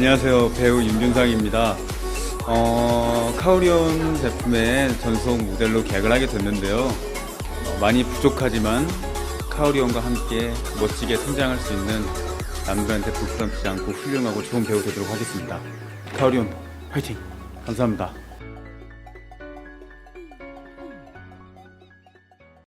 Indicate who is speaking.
Speaker 1: 안녕하세요. 배우 임준상입니다. 어, 카오리온 제품의 전속 모델로 계약을 하게 됐는데요. 어, 많이 부족하지만 카오리온과 함께 멋지게 성장할 수 있는 남들한테 부끄럽지 않고 훌륭하고 좋은 배우 되도록 하겠습니다. 카오리온 화이팅! 감사합니다.